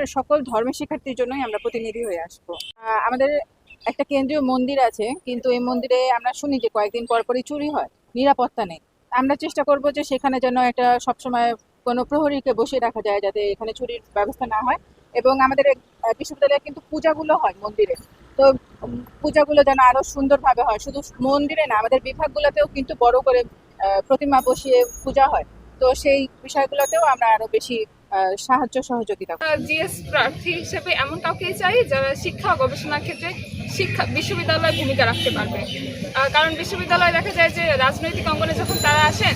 শিক্ষার সকল ধর্মের শিক্ষার্থীর জন্যই আমরা প্রতিনিধি হয়ে আসব। আমাদের একটা কেন্দ্রীয় মন্দির আছে, কিন্তু এই মন্দিরে আমরা শুনি যে কয়েকদিন পর পরই চুরি হয়, নিরাপত্তা নেই। আমরা চেষ্টা করব যে সেখানে যেন একটা সবসময় কোনো প্রহরীকে বসিয়ে রাখা যায় যাতে এখানে চুরির ব্যবস্থা না হয়। এবং আমাদের বিশ্ববিদ্যালয়ে কিন্তু পূজাগুলো হয় মন্দিরে। তো পূজাগুলো যেন আরও সুন্দরভাবে হয়। শুধু মন্দিরে না, আমাদের বিভাগগুলোতেও কিন্তু বড় করে প্রতিমা বসিয়ে পূজা হয়। তো সেই বিষয়গুলোতেও আমরা আরও বেশি সাহায্য সহযোগিতা জিএস প্রার্থী হিসেবে এমন কাউকেই চাই যারা শিক্ষা গবেষণার ক্ষেত্রে শিক্ষা বিশ্ববিদ্যালয়ের ভূমিকা রাখতে পারবে। কারণ বিশ্ববিদ্যালয়ে দেখা যায় যে রাজনৈতিক অঙ্গনে যখন তারা আসেন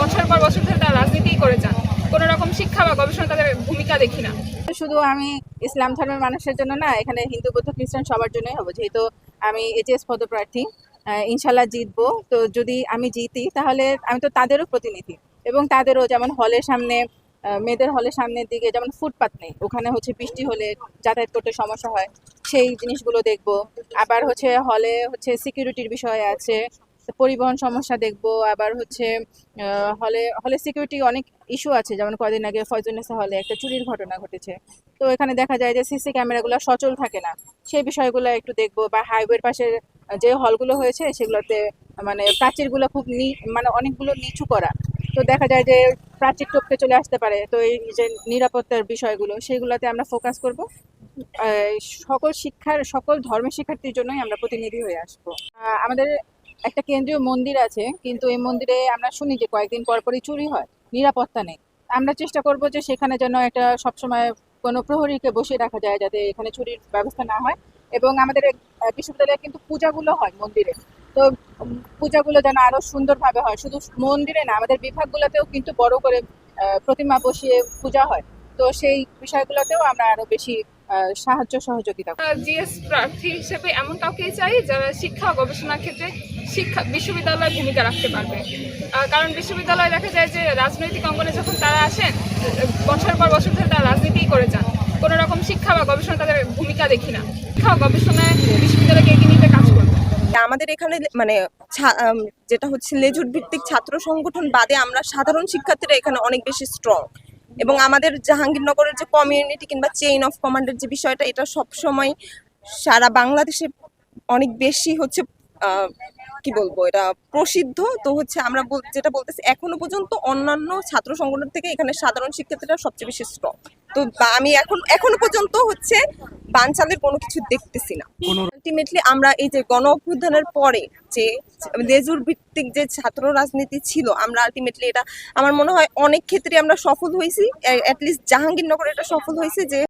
বছর পর বছর ধরে তারা রাজনীতিই করে যান। কোনো রকম শিক্ষা বা গবেষণা তাদের ভূমিকা দেখি না। শুধু আমি ইসলাম ধর্মের মানুষের জন্য না এখানে হিন্দু বৌদ্ধ খ্রিস্টান সবার জন্যই হব। যেহেতু আমি এইচএস পদপ্রার্থী ইনশাল্লাহ জিতবো। তো যদি আমি জিতি তাহলে আমি তো তাদেরও প্রতিনিধি। এবং তাদেরও যেমন হলের সামনে মেয়েদের হলে সামনের দিকে যেমন ফুটপাত নেই, ওখানে হচ্ছে বৃষ্টি হলে যাতায়াত করতে সমস্যা হয়, সেই জিনিসগুলো দেখব। আবার হচ্ছে হলে হচ্ছে সিকিউরিটির বিষয় আছে, পরিবহন সমস্যা দেখব, আবার হচ্ছে হলে হলে সিকিউরিটি অনেক ইস্যু আছে, যেমন কদিন আগে ফয়জুনেসা হলে একটা চুরির ঘটনা ঘটেছে। তো এখানে দেখা যায় যে সিসি ক্যামেরাগুলো সচল থাকে না, সেই বিষয়গুলো একটু দেখব, বা হাইওয়ের পাশের যে হলগুলো হয়েছে, সেগুলোতে মানে প্রাচীরগুলো খুব নি মানে অনেকগুলো নিচু করা। তো দেখা যায় যে প্রাচীর টপকে চলে আসতে পারে। তো এই যে নিরাপত্তার বিষয়গুলো সেগুলোতে আমরা ফোকাস করব। সকল শিক্ষার, সকল ধর্মের শিক্ষার্থীর জন্যই আমরা প্রতিনিধি হয়ে আসব। আমাদের একটা কেন্দ্রীয় মন্দির আছে, কিন্তু এই মন্দিরে আমরা শুনি যে কয়েকদিন পর পরই চুরি হয়, নিরাপত্তা নেই। আমরা চেষ্টা করব যে সেখানে যেন একটা সবসময় কোনো প্রহরীকে বসিয়ে রাখা যায়, যাতে এখানে চুরির ব্যবস্থা না হয়। এবং আমাদের বিশ্ববিদ্যালয়ে কিন্তু পূজাগুলো হয় মন্দিরে। তো পূজাগুলো যেন আরও সুন্দরভাবে হয়। শুধু মন্দিরে না, আমাদের বিভাগগুলোতেও কিন্তু বড় করে প্রতিমা বসিয়ে পূজা হয়। তো সেই বিষয়গুলোতেও আমরা আরও বেশি সাহায্য সহযোগিতা জিএস প্রার্থী হিসেবে এমন কাউকেই চাই যারা শিক্ষা গবেষণার ক্ষেত্রে শিক্ষা, বিশ্ববিদ্যালয়ের ভূমিকা রাখতে পারবে। কারণ বিশ্ববিদ্যালয়ে দেখা যায় যে রাজনৈতিক অঙ্গনে যখন তারা আসেন বছর পর বছর ধরে তারা রাজনীতিই করে যান। কোনো রকম শিক্ষা বা গবেষণা তাদের ভূমিকা দেখি না। শিক্ষা গবেষণায় বিশ্ববিদ্যালয়কে এগিয়ে নিতে আমাদের এখানে মানে যেটা হচ্ছে লেজুর ভিত্তিক ছাত্র সংগঠন বাদে আমরা সাধারণ শিক্ষার্থীরা এখানে অনেক বেশি স্ট্রং এবং আমাদের জাহাঙ্গীরনগরের যে কমিউনিটি কিংবা চেইন অফ কমান্ডের যে বিষয়টা, এটা সব সময় সারা বাংলাদেশে অনেক বেশি হচ্ছে কি বলব, এটা প্রসিদ্ধ। তো হচ্ছে আমরা যেটা বলতেছি, এখনও পর্যন্ত অন্যান্য ছাত্র সংগঠন থেকে এখানে সাধারণ শিক্ষার্থীরা সবচেয়ে বেশি স্ট্রং তো আমি এখন, এখনও পর্যন্ত হচ্ছে বানচালের কোনো কিছু দেখতেছি না। আলটিমেটলি আমরা এই যে গণ অভ্যুত্থানের পরে যে লেজুর ভিত্তিক যে ছাত্র রাজনীতি ছিল আমরা আলটিমেটলি এটা আমার মনে হয় অনেক ক্ষেত্রে আমরা সফল হয়েছি। অ্যাটলিস্ট জাহাঙ্গীরনগর এটা সফল হয়েছে যে